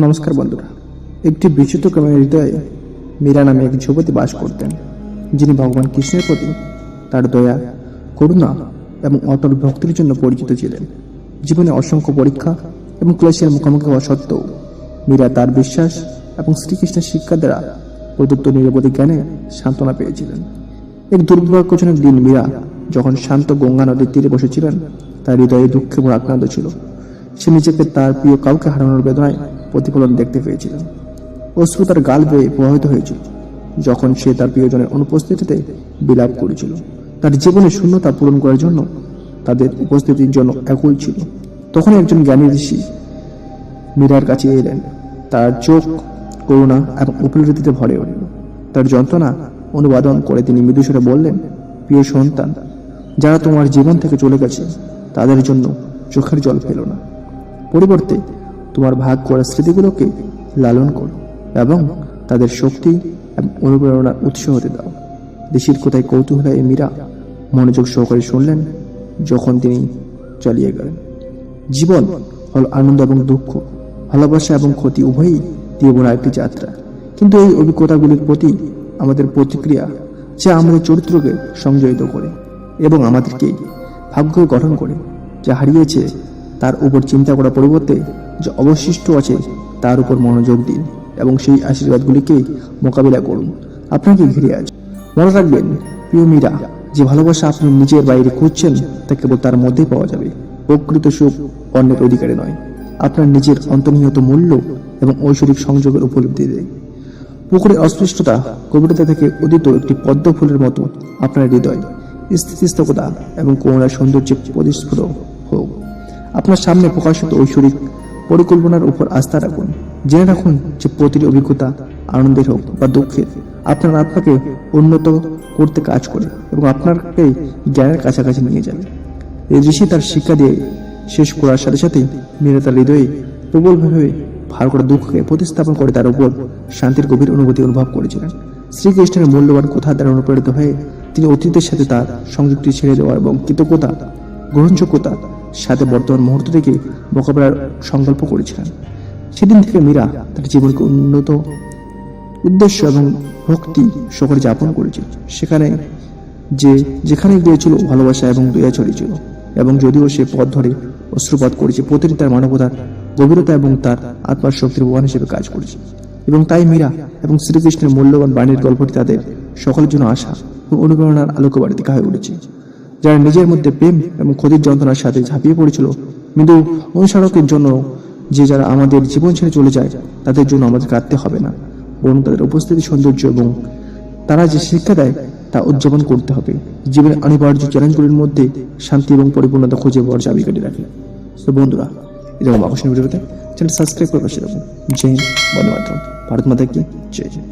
নমস্কার বন্ধুরা। একটি বিচিত্র ক্রমের হৃদয়ে মীরা নামে এক যুবতী বাস করতেন, যিনি ভগবান কৃষ্ণের প্রতি তার দয়া, করুণা এবং অটল ভক্তির জন্য পরিচিত ছিলেন। জীবনে অসংখ্য পরীক্ষা এবং ক্লেশের মুখোমুখি হওয়া সত্ত্বেও মীরা তার বিশ্বাস এবং শ্রীকৃষ্ণের শিক্ষা দ্বারা প্রদত্ত নিরবধি জ্ঞানে সান্ত্বনা পেয়েছিলেন। এক দুর্ভাগ্যজনক দিন মীরা যখন শান্ত গঙ্গা নদীর তীরে বসেছিলেন, তার হৃদয়ে দুঃখে ভরা আক্রান্ত ছিল। সে নিজেকে তার প্রিয় কাউকে হারানোর বেদনায় প্রতিফলন দেখতে পেয়েছিল। অশ্রু তার গাল বেয়ে প্রভাবিত হয়েছিল, যখন সে তার প্রিয়জনের অনুপস্থিতিতে বিলাপ করেছিল। তার জীবনে শূন্যতা পূরণ করার জন্য তাদের উপস্থিতির জন্য একুল ছিল। তখন একজন জ্ঞানী ঋষি মীরার কাছে এলেন। তার চোখ করুণা এবং উপলব্ধিতে ভরে উঠল। তার যন্ত্রণা অনুবাদন করে তিনি মৃদুস্বরে বললেন, প্রিয় সন্তান, যারা তোমার জীবন থেকে চলে গেছে, তাদের জন্য চোখের জল ফেলো না। পরিবর্তে তোমার ভাগ করা স্মৃতিগুলোকে লালন করো এবং তাদের শক্তি এবং অনুপ্রেরণার উৎস হতে দাও। ঋষির কোথায় কৌতূহলে এই মীরা। মনোযোগ সহকারে শুনলেন, যখন তিনি চালিয়ে গেলেন। জীবন হল আনন্দ এবং দুঃখ। ভালোবাসা এবং ক্ষতি উভয়ই দিয়ে বোনা একটি যাত্রা। কিন্তু এই অভিজ্ঞতাগুলির প্রতি আমাদের প্রতিক্রিয়া যা আমাদের চরিত্রকে সংযোজিত করে এবং আমাদেরকে ভাগ্য গঠন করে, যা হারিয়েছে তার উপর চিন্তা করার পরিবর্তে যে অবশিষ্ট আছে, তার উপর মনোযোগ দিন এবং সেই আশীর্বাদগুলিকে মোকাবিলা করুন। আপনাকে ঘিরে আছে মনে রাখবেন, প্রিয় মীরা, যে ভালোবাসা আপনি নিজের বাইরে খুঁজছেন, তা কেবল তার মধ্যেই পাওয়া যাবে। প্রকৃত সুখ অন্যের অধিকারে নয়। আপনার নিজের অন্তর্নিহিত মূল্য এবং ঐশ্বরিক সংযোগের উপলব্ধি দেয়। পুকুরের অস্পৃষ্টতা কবিতা থেকে উদিত একটি পদ্ম ফুলের মতো আপনার হৃদয়। স্থিতিস্থকতা এবং করুণার সৌন্দর্যে প্রতিস্ফুট হোক। আপনার সামনে প্রকাশিত ঐশ্বরিক পরিকল্পনার উপর আস্থা রাখুন। জেনে রাখুন যে প্রতিটি অভিজ্ঞতা আনন্দের হোক বা দুঃখের। আপনার আত্মাকে উন্নত করতে কাজ করে এবং আপনাকে জ্ঞানের কাছাকাছি নিয়ে যাবে। এই ঋষি তার শিক্ষা দিয়ে শেষ করার সাথে সাথে মেয়েরা তার হৃদয়ে প্রবলভাবে ভার করা দুঃখকে প্রতিস্থাপন করে তার উপর শান্তির গভীর অনুভূতি অনুভব করেছিলেন। শ্রীকৃষ্ণের মূল্যবান কথা দ্বারা অনুপ্রাণিত হয়ে তিনি অতীতের সাথে তার সংযুক্তি ছেড়ে দেওয়া এবং কৃতজ্ঞতা, গ্রহণযোগ্যতা সাথে বর্তমান মুহূর্ত থেকে মোকাবেলার সংকল্প করেছিলেন। সেদিন থেকে মীরা তার জীবনকে উন্নত উদ্দেশ্য এবং ভক্তি সকলে যাপন করেছিল সেখানে যে যেখানে গিয়েছিল ভালোবাসা এবং দয়া ছড়িয়েছিল এবং যদিও সে পথ ধরে অশ্রুপাত করেছে, প্রতিটি তার মানবতার গভীরতা এবং তার আত্মার শক্তির প্রমাণ হিসেবে কাজ করেছে। এবং তাই মীরা এবং শ্রীকৃষ্ণের মূল্যবান বাণীর গল্পটি তাদের সকলের জন্য আশা এবং অনুপ্রেরণার আলোক বাড়িতে হয়ে উঠেছে। যারা নিজের মধ্যে প্রেম এবং ক্ষতির যন্ত্রণার সাথে ঝাঁপিয়ে পড়েছিল মৃদু অনুসারকের জন্য যে যারা আমাদের জীবন ছেড়ে চলে যায়, তাদের জন্য আমাদের কাঁদতে হবে না। বরং তাদের উপস্থিতি, সৌন্দর্য এবং তারা যে শিক্ষা দেয়, তা উদযাপন করতে হবে। জীবনের অনিবার্য চ্যালেঞ্জগুলির মধ্যে শান্তি এবং পরিপূর্ণতা খুঁজে পাওয়ার চাবিকাঠি রাখে। তো বন্ধুরা এরকম আকর্ষণীয় ভিডিওতে চ্যানেল সাবস্ক্রাইব করে পাশে রাখুন জয় হিন্দ, বন্দে মাতরম। ভারত মাতা কি? জয় জয়